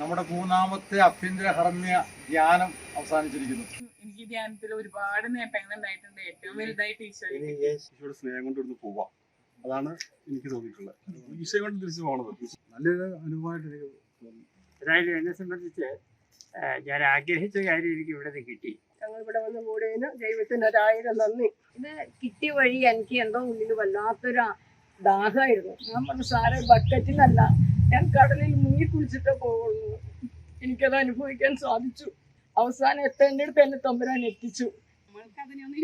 നമ്മുടെ മൂന്നാമത്തെ അഭ്യന്തര ഹർമ്മ്യ ധ്യാനം അവസാനിച്ചിരിക്കുന്നു. എനിക്ക് ധ്യാനത്തിൽ ഒരുപാട് നേട്ടങ്ങൾ ഉണ്ടായിട്ടുണ്ട്. ഏറ്റവും വലുതായിട്ട് ഈശോയുടെ സ്നേഹം കൊണ്ട് ഇവിടുന്ന് പോവാം. അതാണ് എനിക്ക് തോന്നിയിട്ടുള്ളത്. ഈശോ കൊണ്ട് തിരിച്ചു പോകണത് നല്ലൊരു അനുഭവമായിട്ട് എനിക്ക് തോന്നി. അതായത് എന്നെ സംബന്ധിച്ച് ഞാൻ ആഗ്രഹിച്ച കാര്യം എനിക്ക് ഇവിടെ നിന്ന് കിട്ടി. ഞങ്ങൾ ഇവിടെ വന്ന് കൂടിയതിന് ദൈവത്തിന് ഒരായിരം നന്ദി. ഇത് കിട്ടിയ വഴി എനിക്ക് എന്തോ ഉള്ളിൽ വല്ലാത്തൊരു ദാഹമായിരുന്നു. ഞാൻ പറഞ്ഞു സാറേ ബക്കറ്റിനല്ല. ഞാൻ കടലിൽ മുങ്ങി കുളിച്ചിട്ടേ പോകുള്ളൂ എനിക്കത് അനുഭവിക്കാൻ സാധിച്ചു. അവസാനം എത്തേണ്ടടുത്ത് എന്നെ തമ്പുരാൻ എത്തിച്ചു. നമ്മൾക്ക് അതിനൊന്നും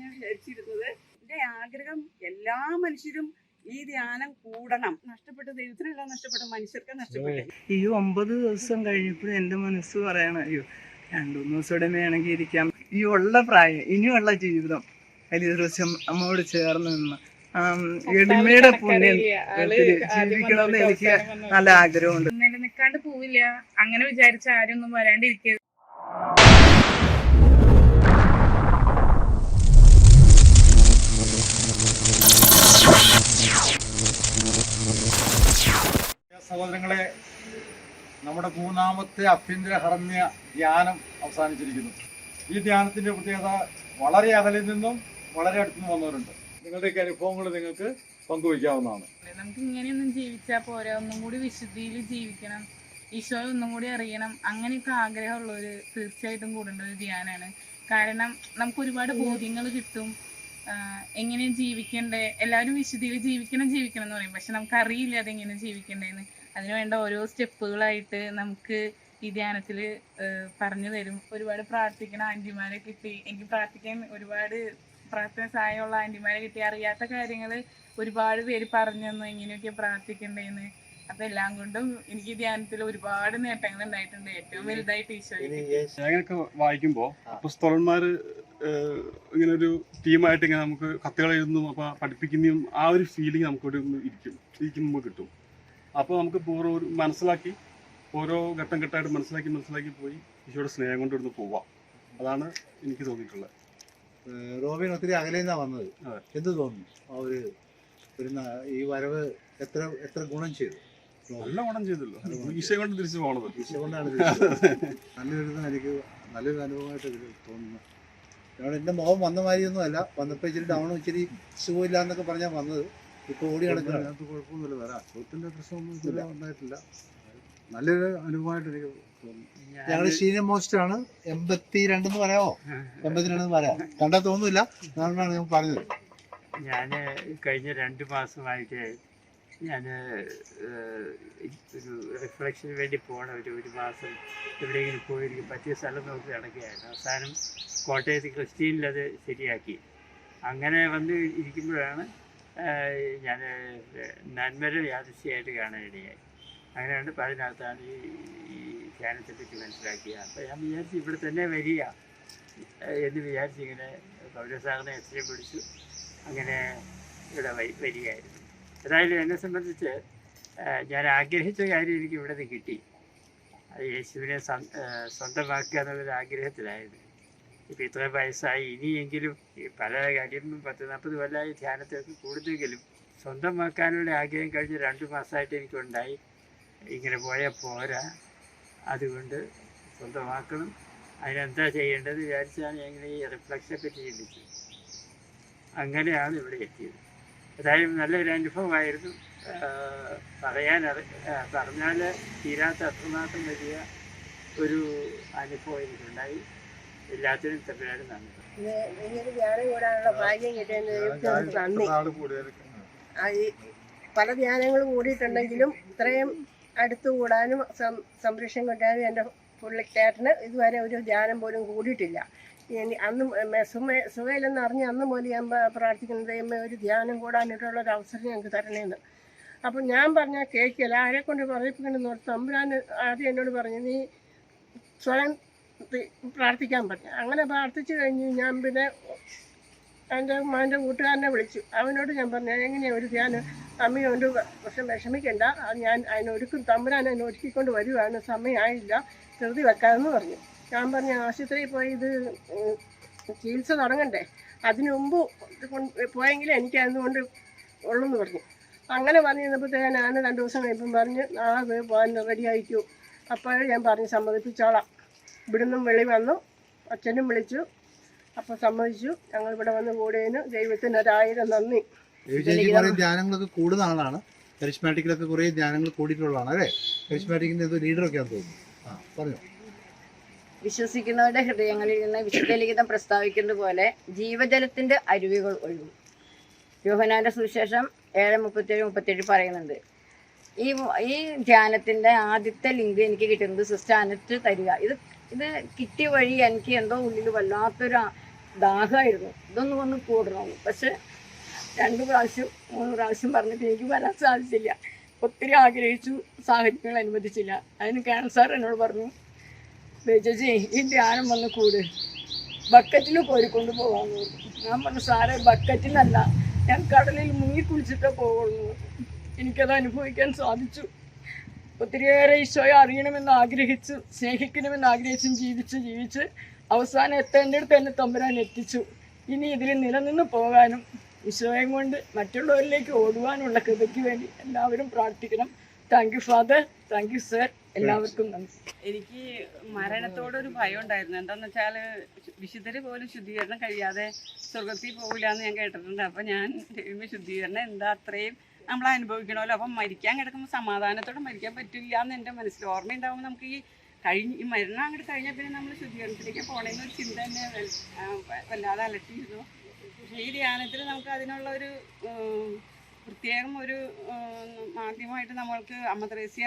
ഞാൻ വിചാരിച്ചിരുന്നത്. എന്റെ ആഗ്രഹം എല്ലാ മനുഷ്യരും ഈ ധ്യാനം കൂടണം. നഷ്ടപ്പെട്ട ദൈവത്തിനല്ല നഷ്ടപ്പെട്ട മനുഷ്യർക്ക് നഷ്ടപ്പെട്ടു ഈ ഒമ്പത് ദിവസം കഴിഞ്ഞപ്പോൾ എന്റെ മനസ്സ് പറയണം അയ്യോ രണ്ടു മൂന്ന് ദിവസം ഇവിടെ വേണമെങ്കിൽ ഇരിക്കാം. ഈ ഉള്ള പ്രായം ഇനിയുള്ള ജീവിതം വലിയ ദിവസം അമ്മയോട് ചേർന്ന് നിന്ന് എളിമയുടെ പുണ്യം ജീവിക്കണമെന്ന് എനിക്ക് നല്ല ആഗ്രഹമുണ്ട്. നിലനിൽക്കാണ്ട് പോവില്ല. അങ്ങനെ വിചാരിച്ച ആരും ഒന്നും വരാണ്ടിരിക്കരുത്. സഹോദരങ്ങളെ നമ്മുടെ മൂന്നാമത്തെ അഭ്യന്തര ഹർമ്മ്യ ധ്യാനം അവസാനിച്ചിരിക്കുന്നു. ഈ ധ്യാനത്തിന്റെ പ്രത്യേകത വളരെ അകലിൽ നിന്നും വളരെ അടുത്തു നിന്നും വന്നവരുണ്ട്. നിങ്ങളുടെയൊക്കെ അനുഭവങ്ങൾ നിങ്ങൾക്ക് പങ്കുവയ്ക്കാവുന്നതാണ്. നമുക്ക് ഇങ്ങനെയൊന്നും ജീവിച്ചാൽ പോരാ? ഒന്നും കൂടി വിശുദ്ധിയിൽ ജീവിക്കണം. ഈശോയെ ഒന്നും കൂടി അറിയണം. അങ്ങനെയൊക്കെ ആഗ്രഹമുള്ളവര് തീർച്ചയായിട്ടും കൂടേണ്ട ഒരു ധ്യാനമാണ് കാരണം നമുക്ക് ഒരുപാട് ബോധ്യങ്ങൾ കിട്ടും. എങ്ങനെ ജീവിക്കണ്ടേ? എല്ലാവരും വിശുദ്ധിയിൽ ജീവിക്കണം ജീവിക്കണം എന്ന് പറയും. പക്ഷെ നമുക്ക് അറിയില്ല അതെങ്ങനെ ജീവിക്കണ്ടേന്ന്. അതിന് വേണ്ട ഓരോ സ്റ്റെപ്പുകളായിട്ട് നമുക്ക് ഈ ധ്യാനത്തിൽ പറഞ്ഞു തരും. ഒരുപാട് പ്രാർത്ഥിക്കണം ആന്റിമാരെ കിട്ടി. എനിക്ക് പ്രാർത്ഥിക്കാൻ ഒരുപാട് പ്രാർത്ഥന സഹായമുള്ള ആന്റിമാരെ കിട്ടി അറിയാത്ത കാര്യങ്ങൾ ഒരുപാട് പേര് പറഞ്ഞു തന്നു ഇങ്ങനെയൊക്കെ പ്രാർത്ഥിക്കണ്ടേന്ന്. അപ്പൊ എല്ലാം കൊണ്ടും എനിക്ക് ധ്യാനത്തിൽ ഒരുപാട് നേട്ടങ്ങൾ ഉണ്ടായിട്ടുണ്ട്. ഏറ്റവും വലുതായിട്ട് ഈശോ വായിക്കുമ്പോ പുസ്തകന്മാര് ഇങ്ങനെ ഒരു ടീമായിട്ട് ഇങ്ങനെ നമുക്ക് കത്തുകൾ എഴുതുന്നു അപ്പൊ പഠിപ്പിക്കുന്നതും ആ ഒരു ഫീലിംഗ് നമുക്കൊരു ഇരിക്കും. ഇരിക്കുമ്പോൾ കിട്ടും. അപ്പോൾ നമുക്ക് ഓരോ മനസ്സിലാക്കി ഓരോ ഘട്ടം ഘട്ടമായിട്ട് മനസ്സിലാക്കി മനസ്സിലാക്കി പോയി ഈശോയുടെ സ്നേഹം കൊണ്ട് ഇവിടുന്ന് പോവാം. അതാണ് എനിക്ക് തോന്നിയിട്ടുള്ളത്. റോബിൻ ഒത്തിരി അകലെ നിന്നാ വന്നത്. അതെ. എന്ത് തോന്നുന്നു? ആ ഒരു ഒരു ഈ വരവ് എത്ര എത്ര ഗുണം ചെയ്തു? നല്ല ഗുണം ചെയ്തല്ലോ. ഈശ കൊണ്ട് തിരിച്ചു പോണത്. ഈശ കൊണ്ടാണ്. നല്ലൊരു എനിക്ക് നല്ലൊരു അനുഭവമായിട്ട് തോന്നുന്നു. കാരണം എന്റെ മുഖം വന്ന മാതിരിയൊന്നും അല്ല. വന്നപ്പോൾ ഇച്ചിരി ഡൗൺ ഇച്ചിരി സുഖമില്ല എന്നൊക്കെ പറഞ്ഞാൽ വന്നത്. ഇപ്പൊ ഓടി കിടക്കുകയാണ് അതിനകത്ത് കുഴപ്പമൊന്നുമില്ല. വേറെ അസുഖത്തിന്റെ പ്രശ്നമൊന്നും ഇതുവരെ ഉണ്ടായിട്ടില്ല നല്ലൊരു അനുഭവമായിട്ട് എനിക്ക് ഞങ്ങൾ സീനിയർ മോസ്റ്റ് ആണ് എൺപത്തി രണ്ടെന്ന് പറയാമോ എൺപത്തിരണ്ടെന്ന് പറയാം. കണ്ടാൽ തോന്നുന്നില്ല. അതുകൊണ്ടാണ് ഞാൻ പറഞ്ഞത്. ഞാൻ കഴിഞ്ഞ രണ്ട് മാസമായിട്ട് ഞാൻ ഒരു റിഫ്ലക്ഷന് വേണ്ടി പോകണം ഒരു ഒരു മാസം എവിടെയെങ്കിലും പോയി എനിക്ക് പറ്റിയ സ്ഥലം നോക്കി നടക്കുകയായിരുന്നു. അവസാനം കോട്ടയത്ത് ക്രിസ്റ്റീനിൽ അത് ശരിയാക്കി. അങ്ങനെ വന്ന് ഇരിക്കുമ്പോഴാണ് ഞാൻ നന്മര യാദൃശ്യമായിട്ട് കാണാനിടയായി. അങ്ങനെയാണ് പതിനകത്താണ് അതിനകത്താണ് ഈ ഈ ധ്യാനത്തെ പറ്റി മനസ്സിലാക്കിയത് അപ്പോൾ ഞാൻ വിചാരിച്ചു ഇവിടെ തന്നെ വരിക. എന്ന് വിചാരിച്ച് ഇങ്ങനെ പൗരസാറിനെ എത്രയും പിടിച്ചു. അങ്ങനെ ഇവിടെ വരി വരികയായിരുന്നു. ഏതായാലും എന്നെ സംബന്ധിച്ച് ഞാൻ ആഗ്രഹിച്ച കാര്യം എനിക്ക് ഇവിടെ നിന്ന് കിട്ടി. അത് യേശുവിനെ സ്വന്തമാക്കുക എന്നുള്ളൊരു ആഗ്രഹത്തിലായിരുന്നു. ഇപ്പം ഇത്രയും വയസ്സായി. ഇനിയെങ്കിലും പല കാര്യം പത്ത് നാൽപ്പത് കൊല്ലമായി ധ്യാനത്തേക്ക് കൂടുതലെങ്കിലും സ്വന്തമാക്കാനുള്ള ആഗ്രഹം കഴിഞ്ഞ് രണ്ട് മാസമായിട്ട് എനിക്കുണ്ടായി. ഇങ്ങനെ പോയാൽ പോരാ. അതുകൊണ്ട് സ്വന്തമാക്കണം. അതിനെന്താ ചെയ്യേണ്ടത് വിചാരിച്ചാണ് ഞാനിങ്ങനെ ഈ റിഫ്ലക്ഷനെ പറ്റി ചിന്തിച്ചത്. അങ്ങനെയാണ് ഇവിടെ എത്തിയത്. ഏതായാലും നല്ലൊരു അനുഭവമായിരുന്നു. പറയാൻ പറഞ്ഞാൽ തീരാത്ത അത്രമാത്രം വലിയ ഒരു അനുഭവം എനിക്കുണ്ടായി. എല്ലാത്തിനും തമ്മിലാണ് നന്ദി. പല ധ്യാനങ്ങൾ കൂടിയിട്ടുണ്ടെങ്കിലും ഇത്രയും അടുത്ത് കൂടാനും സംരക്ഷണം കിട്ടാനും എന്റെ പുള്ളിക്കാരന് ഇതുവരെ ഒരു ധ്യാനം പോലും കൂടിയിട്ടില്ല. അന്ന് മെ- സുഖയിലെന്ന് അറിഞ്ഞ് അന്ന് പോലും ഞാൻ പ്രാർത്ഥിക്കുന്നത് എമ്മ ഒരു ധ്യാനം കൂടാനായിട്ടുള്ള ഒരു അവസരം ഞങ്ങൾക്ക് തരണേന്ന്. അപ്പം ഞാൻ പറഞ്ഞാൽ കേൾക്കില്ല ആരെ കൊണ്ട് പറയിപ്പിക്കണമെന്ന് ഓർത്ത് തമ്പുരാൻ ആദ്യം എന്നോട് പറഞ്ഞു നീ സ്വയം പ്രാർത്ഥിക്കാൻ പറഞ്ഞു. അങ്ങനെ പ്രാർത്ഥിച്ചു കഴിഞ്ഞ് ഞാൻ പിന്നെ എന്റെ എന്റെ കൂട്ടുകാരനെ വിളിച്ചു. അവനോട് ഞാൻ പറഞ്ഞു എങ്ങനെയാണ് ഒരു ധ്യാനം? അമ്മ കൊണ്ട് പക്ഷെ വിഷമിക്കണ്ട. ഞാൻ അതിനൊരുക്കും തമ്പുരാൻ അതിനെ ഒരുക്കിക്കൊണ്ട് വരുവാണ്. സമയമായില്ല. ധൃതി വെക്കാമെന്ന് പറഞ്ഞു. ഞാൻ പറഞ്ഞു ആശുപത്രിയിൽ പോയി ഇത് ചികിത്സ തുടങ്ങണ്ടേ? അതിനു മുമ്പ് പോയെങ്കിൽ എനിക്ക് അതുകൊണ്ട് ഉള്ളെന്ന് പറഞ്ഞു. അങ്ങനെ പറഞ്ഞു ഞാൻ രണ്ട് ദിവസം കഴിയുമ്പം പറഞ്ഞ് നാളെ പോകാൻ റെഡി ആയിക്കൂ അപ്പോൾ ഞാൻ പറഞ്ഞ് സമ്മതിപ്പിച്ചോളാം. ഇവിടുന്നും വെളി വന്നു. അച്ഛനും വിളിച്ചു. അപ്പോൾ സമ്മതിച്ചു. ഞങ്ങൾ ഇവിടെ വന്ന് കൂടിയതിന് ദൈവത്തിന് ഒരായിരം നന്ദി. ചേച്ചി കുറേ ധ്യാനങ്ങളൊക്കെ കൂടുന്ന ആളാണ് കരിസ്മാറ്റിക്കിലൊക്കെ കുറേ ധ്യാനങ്ങൾ കൂടിയിട്ടുള്ളതാണ് അല്ലേ? കരിസ്മാറ്റിക്കിന്റെ എന്തോ ലീഡറൊക്കെയാണെന്ന് തോന്നുന്നു. ആ പറഞ്ഞു. വിശ്വസിക്കുന്നവരുടെ ഹൃദയങ്ങളിൽ നിന്ന് വിശുദ്ധ ലിഖിതം പ്രസ്താവിക്കുന്നത് പോലെ ജീവജലത്തിന്റെ അരുവികൾ ഒഴുകും. യോഹനാന്റെ സുവിശേഷം ഏഴ് മുപ്പത്തേഴ് മുപ്പത്തേഴ് പറയുന്നുണ്ട്. ഈ ഈ ധ്യാനത്തിന്റെ ആദ്യത്തെ ലിങ്ക് എനിക്ക് കിട്ടുന്നത് സിസ്റ്റർ അനറ്റ് തരിക. ഇത് ഇത് കിട്ടിയ വഴി എനിക്ക് എന്തോ ഉള്ളിൽ വല്ലാത്തൊരു ദാഹമായിരുന്നു. ഇതൊന്നും ഒന്ന് കൂടണമെന്ന് പക്ഷെ രണ്ട് പ്രാവശ്യം മൂന്ന് പ്രാവശ്യം പറഞ്ഞിട്ട് എനിക്ക് വരാൻ സാധിച്ചില്ല. ഒത്തിരി ആഗ്രഹിച്ചു സാഹചര്യങ്ങൾ അനുവദിച്ചില്ല. അതിന് ക്യാൻസർ എന്നോട് പറഞ്ഞു ബേജജി ഈ ധ്യാനം വന്ന് കൂട്. ബക്കറ്റിൽ കോരിക്കൊണ്ട് പോകാമെന്ന് ഞാൻ പറഞ്ഞു സാറേ ബക്കറ്റിനല്ല. ഞാൻ കടലിൽ മുങ്ങി കുളിച്ചിട്ടേ പോകുള്ളൂ എനിക്കത് അനുഭവിക്കാൻ സാധിച്ചു. ഒത്തിരിയേറെ ഈശോയെ അറിയണമെന്ന് ആഗ്രഹിച്ചു സ്നേഹിക്കണമെന്ന് ആഗ്രഹിച്ചും ജീവിച്ച് ജീവിച്ച് അവസാനം എത്തേണ്ട അടുത്ത് തന്നെ തമ്പുരാൻ എത്തിച്ചു. ഇനി ഇതിൽ നിലനിന്ന് പോകാനും ഈശോയും കൊണ്ട് മറ്റുള്ളവരിലേക്ക് ഓടുവാനുള്ള കൃതയ്ക്ക് വേണ്ടി എല്ലാവരും പ്രാർത്ഥിക്കണം. Thank you father thank you sir എല്ലാവർക്കും നന്ദി. എനിക്ക് മരണത്തോടൊരു ഭയം ഉണ്ടായിരുന്നു. എന്താന്ന് വെച്ചാൽ വിശുദ്ധര് പോലും ശുദ്ധീകരണം കഴിയാതെ സ്വർഗത്തിൽ പോകില്ല എന്ന് ഞാൻ കേട്ടിട്ടുണ്ട്. അപ്പം ഞാൻ ദൈവമേ ശുദ്ധീകരണം എന്താ അത്രയും നമ്മൾ അനുഭവിക്കണമല്ലോ അപ്പം മരിക്കാൻ കിടക്കുമ്പോൾ സമാധാനത്തോടെ മരിക്കാൻ പറ്റില്ല എന്ന് എന്റെ മനസ്സിൽ ഓർമ്മയുണ്ടാകുമ്പോൾ നമുക്ക് ഈ കഴിഞ്ഞ് ഈ മരണം അങ്ങോട്ട് കഴിഞ്ഞാൽ പിന്നെ നമ്മൾ ശുദ്ധീകരണത്തിലേക്ക് പോകണമെന്നൊരു ചിന്ത തന്നെ വല്ലാതെ അലട്ടിയിരുന്നു. പക്ഷേ ഈ ധ്യാനത്തിൽ നമുക്ക് അതിനുള്ള ഒരു പ്രത്യേകം ഒരു മാധ്യമമായിട്ട് നമ്മൾക്ക് അമ്മ ത്രേസ്യ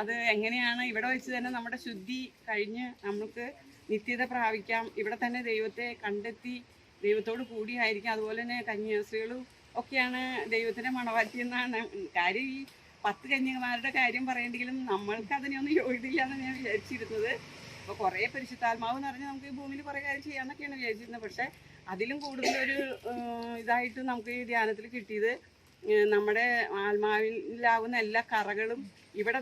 അത് എങ്ങനെയാണ് ഇവിടെ വെച്ച് തന്നെ നമ്മുടെ ശുദ്ധി കഴിഞ്ഞ് നമുക്ക് നിത്യത പ്രാപിക്കാം. ഇവിടെ തന്നെ ദൈവത്തെ കണ്ടെത്തി ദൈവത്തോട് കൂടിയായിരിക്കാം. അതുപോലെ തന്നെ കന്യാസ്ത്രീകളും ഒക്കെയാണ് ദൈവത്തിന്റെ മണവാറ്റി എന്നാണ്. കാര്യം ഈ പത്ത് കന്യകമാരുടെ കാര്യം പറയേണ്ടെങ്കിലും നമ്മൾക്ക് അതിനൊന്നും യോഗ്യതയില്ല എന്ന് ഞാൻ വിചാരിച്ചിരുന്നത്. അപ്പോൾ കുറേ പരിശുദ്ധാത്മാവ് നിറഞ്ഞ് നമുക്ക് ഈ ഭൂമിയിൽ കുറേ കാര്യം ചെയ്യാമെന്നൊക്കെയാണ് വിചാരിച്ചിരുന്നത്. പക്ഷേ അതിലും കൂടുതലൊരു ഒരു ഇതായിട്ട് നമുക്ക് ഈ ധ്യാനത്തിൽ കിട്ടിയത് നമ്മുടെ ആത്മാവിലാവുന്ന എല്ലാ കറകളും ഇവിടെ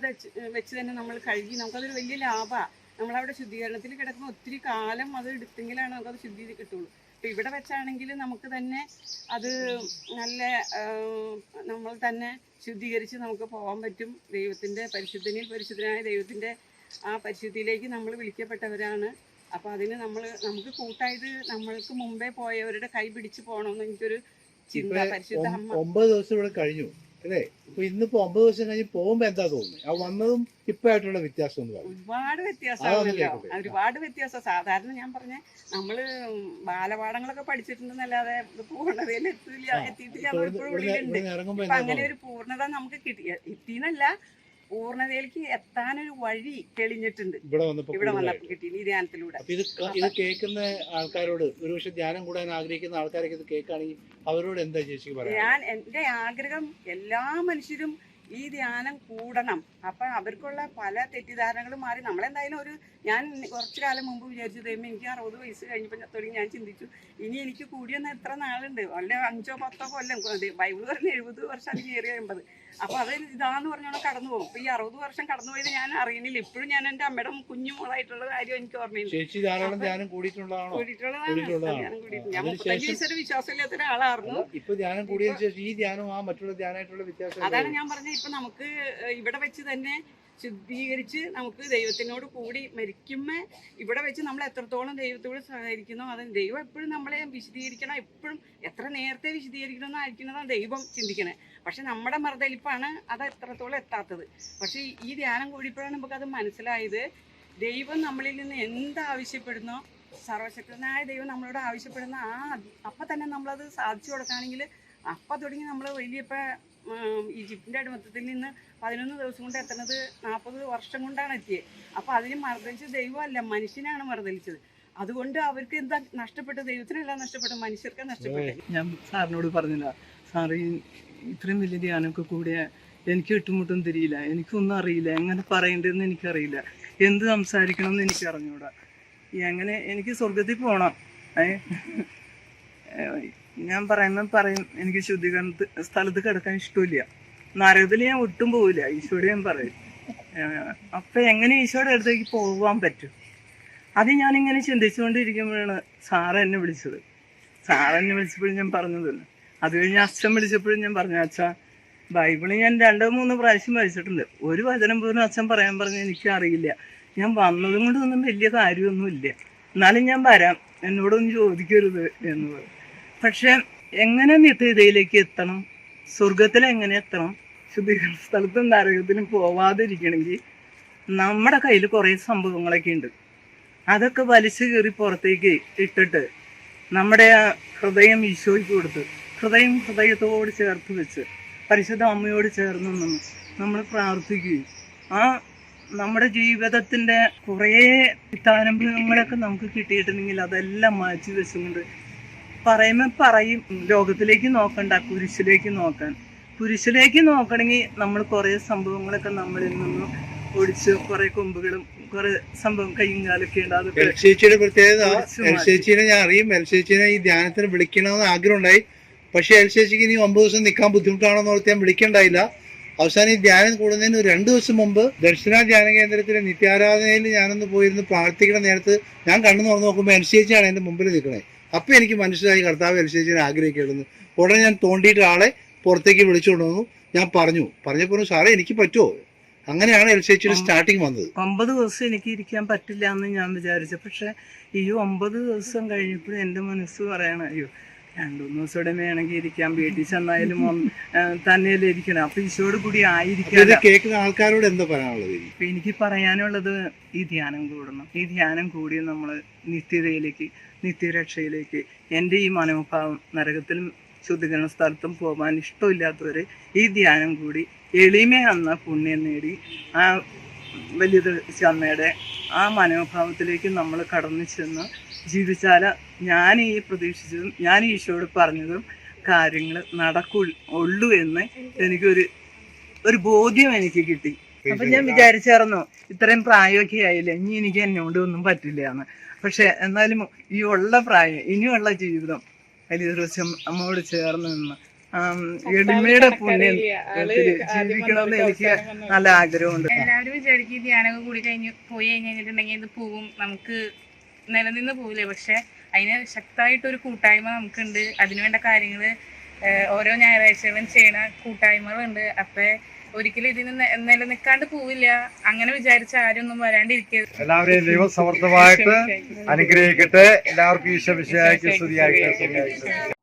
വെച്ച് തന്നെ നമ്മൾ കഴുകി നമുക്കതൊരു വലിയ ലാഭമാണ് നമ്മളവിടെ ശുദ്ധീകരണത്തിൽ കിടക്കുമ്പോൾ ഒത്തിരി കാലം അത് എടുത്തെങ്കിലാണ് നമുക്കത് ശുദ്ധി അപ്പോൾ ഇവിടെ വെച്ചാണെങ്കിൽ നമുക്ക് തന്നെ അത് നല്ല നമ്മൾ തന്നെ ശുദ്ധീകരിച്ച് നമുക്ക് പോകാൻ പറ്റും. ദൈവത്തിന്റെ പരിശുദ്ധനിൽ പരിശുദ്ധനായ ദൈവത്തിന്റെ ആ പരിശുദ്ധിയിലേക്ക് നമ്മൾ വിളിക്കപ്പെട്ടവരാണ്. അപ്പോൾ അതിന് നമ്മൾ നമുക്ക് കൂട്ടായിട്ട് നമ്മൾക്ക് മുമ്പേ പോയവരുടെ കൈ പിടിച്ച് പോകണമെന്ന് എനിക്കൊരു ചിന്ത. ഇപ്പൊ പരിശുദ്ധ ഒമ്പത് ദിവസം ഇവിടെ കഴിഞ്ഞു. അല്ലേ? ഇപ്പൊ ഇന്നിപ്പോ ഒമ്പത് ദിവസം കഴിഞ്ഞ് പോകുമ്പോ എന്താ തോന്നുന്നത് ആ വന്നതും ഇപ്പൊ ആയിട്ടുള്ള വ്യത്യാസം എന്ന് പറയും. ഒരുപാട് വ്യത്യാസം. ഒരുപാട് വ്യത്യാസം. സാധാരണ ഞാൻ പറഞ്ഞ നമ്മൾ ബാലപാഠങ്ങളൊക്കെ പഠിച്ചിട്ടുണ്ടെന്നല്ലാതെ പൂർണതയിൽ എത്തില്ല എത്തിയിട്ടില്ല അങ്ങനെ ഒരു പൂർണത നമുക്ക് കിട്ടി. എത്തിന്നല്ല പൂർണതയിലേക്ക് എത്താനൊരു വഴി തെളിഞ്ഞിട്ടുണ്ട്. ഇവിടെ വന്നപ്പോ വന്നപ്പോൾ കിട്ടി ഈ ധ്യാനത്തിലൂടെ. ഇത് ഇത് കേൾക്കുന്ന ആൾക്കാരോട് ഒരുപക്ഷെ ധ്യാനം കൂടാൻ ആഗ്രഹിക്കുന്ന ആൾക്കാരൊക്കെ ഇത് കേൾക്കുകയാണെങ്കിൽ അവരോട് എന്താ ചേച്ചി പറയാം ഞാൻ എന്റെ ആഗ്രഹം എല്ലാ മനുഷ്യരും ഈ ധ്യാനം കൂടണം. അപ്പൊ അവർക്കുള്ള പല തെറ്റിദ്ധാരണകളും മാറി നമ്മളെന്തായാലും ഒരു ഞാൻ കുറച്ചു കാലം മുമ്പ് വിചാരിച്ചു ദൈവം എനിക്ക് അറുപത് വയസ്സ് കഴിഞ്ഞപ്പോൾ തുടങ്ങി. ഞാൻ ചിന്തിച്ചു ഇനി എനിക്ക് കൂടിയെന്ന് എത്ര നാളുണ്ട്? അല്ലെ അഞ്ചോ പത്തോ കൊല്ലം. ബൈബിൾ പറഞ്ഞ എഴുപത് വർഷം അത് കയറി എൺപത് അപ്പൊ അത് ഇതാന്ന് പറഞ്ഞോണ്ട് കടന്നു പോകും. അപ്പൊ ഈ അറുപത് വർഷം കടന്നു പോയത് ഞാൻ അറിയുന്നില്ല ഇപ്പോഴും ഞാൻ എന്റെ അമ്മയുടെ കുഞ്ഞു മോളായിട്ടുള്ള കാര്യം എനിക്ക് ഓർമ്മയില്ല. കൂടിയിട്ടുള്ളതാണോ. ഞാൻ മുപ്പത്തഞ്ച് വയസ്സൊരു വിശ്വാസമില്ലാത്ത ഒരാളായിരുന്നു ഇപ്പൊ ധ്യാനം കൂടിയതിനു ശേഷം ഈ ധ്യാനം ആ മറ്റുള്ള ധ്യാനമായിട്ടുള്ള വ്യത്യാസം അതാണ് ഞാൻ പറഞ്ഞത്. ഇപ്പൊ നമുക്ക് ഇവിടെ വെച്ച് തന്നെ ശുദ്ധീകരിച്ച് നമുക്ക് ദൈവത്തിനോട് കൂടി മരിക്കുമ്പോൾ ഇവിടെ വെച്ച് നമ്മൾ എത്രത്തോളം ദൈവത്തോട് സഹകരിക്കുന്നോ അത് ദൈവം എപ്പോഴും നമ്മളെ വിശദീകരിക്കണം. എപ്പോഴും എത്ര നേരത്തെ വിശദീകരിക്കണം എന്നായിരിക്കുന്നതാണ് ദൈവം ചിന്തിക്കണേ. പക്ഷെ നമ്മുടെ മറുതലിപ്പാണ് അത് എത്രത്തോളം എത്താത്തത്. പക്ഷെ ഈ ധ്യാനം കൂടിയപ്പോഴാണ് നമുക്കത് മനസ്സിലായത്. ദൈവം നമ്മളിൽ നിന്ന് എന്ത് ആവശ്യപ്പെടുന്നോ സർവശക്തനായ ദൈവം നമ്മളോട് ആവശ്യപ്പെടുന്ന ആ അപ്പം തന്നെ നമ്മളത് സാധിച്ചു കൊടുക്കുകയാണെങ്കിൽ അപ്പം തുടങ്ങി നമ്മൾ വലിയ ഈജിപ്തിന്റെ അടിമത്തത്തിൽ നിന്ന് പതിനൊന്ന് ദിവസം കൊണ്ട് എത്തണത് നാൽപ്പത് വർഷം കൊണ്ടാണ് എത്തിയത് അപ്പോൾ അതിന് മർദ്ദിച്ചത് ദൈവമല്ല മനുഷ്യനാണ് മർദ്ദിച്ചത് അതുകൊണ്ട് അവർക്ക് എന്താ നഷ്ടപ്പെട്ടു ദൈവത്തിനല്ല നഷ്ടപ്പെട്ടു മനുഷ്യർക്ക് നഷ്ടപ്പെട്ടു ഞാൻ സാറിനോട് പറഞ്ഞില്ല. സാറ് ഇത്രയും വലിയ ധ്യാനമൊക്കെ കൂടിയ എനിക്ക് ഇട്ടുമുട്ടും തിരിയില്ല എനിക്കൊന്നും അറിയില്ല എങ്ങനെ പറയേണ്ടതെന്ന് എനിക്കറിയില്ല. എന്ത് സംസാരിക്കണം എന്ന് എനിക്ക് അറിഞ്ഞൂടാ എങ്ങനെ എനിക്ക് സ്വർഗത്തിൽ പോകണം ഏ, ഞാൻ പറയുന്ന പറയും എനിക്ക് ശുദ്ധീകരണ സ്ഥലത്ത് കിടക്കാൻ ഇഷ്ടമില്ല. നരകത്തിൽ ഞാൻ ഒട്ടും പോവില്ല ഈശോയോട് ഞാൻ പറയും. അപ്പൊ എങ്ങനെ ഈശോയുടെ അടുത്തേക്ക് പോകാൻ പറ്റും? അത് ഞാനിങ്ങനെ ചിന്തിച്ചുകൊണ്ടിരിക്കുമ്പോഴാണ് സാറ് എന്നെ വിളിച്ചത്. സാർ എന്നെ വിളിച്ചപ്പോഴും ഞാൻ പറഞ്ഞതല്ല. അത് കഴിഞ്ഞ് അച്ഛൻ വിളിച്ചപ്പോഴും ഞാൻ പറഞ്ഞു അച്ഛ ബൈബിൾ ഞാൻ രണ്ടോ മൂന്ന് പ്രാവശ്യം വായിച്ചിട്ടുണ്ട്. ഒരു വചനം പോലും അച്ഛൻ പറയാൻ പറഞ്ഞ എനിക്ക് അറിയില്ല. ഞാൻ വന്നതും കൊണ്ടൊന്നും വലിയ കാര്യമൊന്നുമില്ല. എന്നാലും ഞാൻ വരാം. എന്നോടൊന്നും ചോദിക്കരുത് എന്ന് പറയും പക്ഷെ എങ്ങനെ നിത്യതയിലേക്ക് എത്തണം? സ്വർഗത്തിൽ എങ്ങനെ എത്തണം? ശുദ്ധീകരണ സ്ഥലത്തും നരകത്തിലും പോവാതിരിക്കണമെങ്കിൽ നമ്മുടെ കയ്യിൽ കുറേ സംഭവങ്ങളൊക്കെ ഉണ്ട്. അതൊക്കെ വലിച്ചു കയറി പുറത്തേക്ക് ഇട്ടിട്ട് നമ്മുടെ ഹൃദയം ഈശോയ്ക്ക് കൊടുത്ത് ഹൃദയം ഹൃദയത്തോട് ചേർത്ത് വെച്ച് പരിശുദ്ധ അമ്മയോട് ചേർന്ന് നിന്ന് നമ്മൾ പ്രാർത്ഥിക്കുകയും ആ നമ്മുടെ ജീവിതത്തിന്റെ കുറേ താരമ്പര്യങ്ങളൊക്കെ നമുക്ക് കിട്ടിയിട്ടുണ്ടെങ്കിൽ അതെല്ലാം മാറ്റി വെച്ചുകൊണ്ട് പറയുമ്പോൾ പറയും ലോകത്തിലേക്ക് നോക്കണ്ട കുരിശിലേക്ക് നോക്കാൻ. കുരിശിലേക്ക് നോക്കണമെങ്കിൽ നമ്മൾ കുറേ സംഭവങ്ങളൊക്കെ നമ്മളിൽ നിന്നും ഒടിച്ച് കുറേ കൊമ്പുകളും കുറേ സംഭവം കയ്യും കാലൊക്കെ ഉണ്ട്. അതൊക്കെ എൽ ചേച്ചിയുടെ പ്രത്യേകത ചേച്ചിനെ ഞാൻ അറിയും. എൽ ചേച്ചിനെ ഈ ധ്യാനത്തിന് വിളിക്കണമെന്ന് ആഗ്രഹം ഉണ്ടായി പക്ഷെ എൽ ചേച്ചിക്ക് ഇനി ഒമ്പത് ദിവസം നിൽക്കാൻ ബുദ്ധിമുട്ടാണെന്ന് ഓർത്ത് ഞാൻ വിളിക്കണ്ടായില്ല. അവസാനം ഈ ധ്യാനം കൂടുന്നതിന് ഒരു രണ്ട് ദിവസം മുമ്പ് ദർശന ധ്യാന കേന്ദ്രത്തിലെ നിത്യാരാധനയിൽ ഞാനൊന്ന് പോയിരുന്ന് പ്രാർത്ഥിക്കണ നേരത്ത് ഞാൻ കണ്ണു തുറന്ന് നോക്കുമ്പോൾ എൽ ചേച്ചിയാണ് എന്റെ മുമ്പിൽ നിൽക്കണേ. അപ്പം എനിക്ക് മനസ്സിലായി കർത്താവ് അനുസരിച്ച് ആഗ്രഹിക്കുന്നു ഉടനെ ഞാൻ തോണ്ടിയിട്ട് ആളെ പുറത്തേക്ക് വിളിച്ചുകൊണ്ട് വന്നു ഞാൻ പറഞ്ഞു പറഞ്ഞപ്പോൾ സാറേ എനിക്ക് പറ്റുമോ? അങ്ങനെയാണ് എൽ സ്റ്റാർട്ടിങ് വന്നത്. ഒമ്പത് ദിവസം എനിക്ക് ഇരിക്കാൻ പറ്റില്ല എന്ന് ഞാൻ വിചാരിച്ചു. പക്ഷേ ഈ ഒമ്പത് ദിവസം കഴിഞ്ഞപ്പോഴും എന്റെ മനസ്സ് പറയണം അയ്യോ രണ്ടു മൂന്ന് ദിവസം വേണമെങ്കിൽ ഇരിക്കാം. വീട്ടിൽ ചെന്നായാലും തന്നെയല്ലേ ഇരിക്കണം. അപ്പൊ ഈശോട് കൂടി ആയിരിക്കാം കേൾക്കുന്ന ആൾക്കാരോട് എന്താ പറയാനുള്ളത്? എനിക്ക് പറയാനുള്ളത് ഈ ധ്യാനം കൂടണം. ഈ ധ്യാനം കൂടി നമ്മൾ നിത്യതയിലേക്ക് നിത്യരക്ഷയിലേക്ക് എന്റെ ഈ മനോഭാവം നരകത്തിലും ശുദ്ധീകരണ സ്ഥലത്തും പോകാൻ ഇഷ്ടമില്ലാത്തവരെ ഈ ധ്യാനം കൂടി എളിമ എന്ന പുണ്യം നേടി ആ വലിയ അമ്മയുടെ ആ മനോഭാവത്തിലേക്ക് നമ്മൾ കടന്നു ചെന്ന് ജീവിച്ചാൽ ഞാൻ ഈ പ്രതീക്ഷിച്ചതും ഞാൻ ഈശോയോട് പറഞ്ഞതും കാര്യങ്ങൾ നടക്കൂ ഉള്ളൂ എന്ന് എനിക്കൊരു ഒരു ബോധ്യം എനിക്ക് കിട്ടി. അപ്പൊ ഞാൻ വിചാരിച്ചായിരുന്നു ഇത്രയും പ്രായമൊക്കെ ആയില്ല ഇനി എനിക്ക് എന്നോട് ഒന്നും പറ്റില്ല എന്ന് പക്ഷെ എന്നാലും ഈ ഉള്ള പ്രായം ഇനിയുള്ള ജീവിതം വലിയ ദിവസം അമ്മയോട് ചേർന്ന് നിന്ന് എളിമയുടെ പുണ്യം ജീവിക്കണമെന്ന് എനിക്ക് നല്ല ആഗ്രഹമുണ്ട്. എല്ലാവരും വിചാരിക്കും ഈ ധ്യാനമൊക്കെ കൂടി കഴിഞ്ഞ് പോയി കഴിഞ്ഞിട്ടുണ്ടെങ്കിൽ ഇത് പോവും നമുക്ക് നിലനിന്ന് പോവില്ലേ? പക്ഷെ അതിന് ശക്തമായിട്ടൊരു കൂട്ടായ്മ നമുക്കുണ്ട്. അതിനുവേണ്ട കാര്യങ്ങൾ ഓരോ ഞായറാഴ്ചകളും ചെയ്യണ കൂട്ടായ്മകളുണ്ട്. അപ്പൊ ഒരിക്കലും ഇതിന് നെ- നിലനിൽക്കാണ്ട് പോവില്ല. അങ്ങനെ വിചാരിച്ച ആരും ഒന്നും വരാണ്ടിരിക്കരുത്. എല്ലാവരെയും ദൈവം സമർത്ഥമായിട്ട് അനുഗ്രഹിക്കട്ടെ. എല്ലാവർക്കും ഈശോ വിഷയാക്കി സ്തുതിയായിട്ട്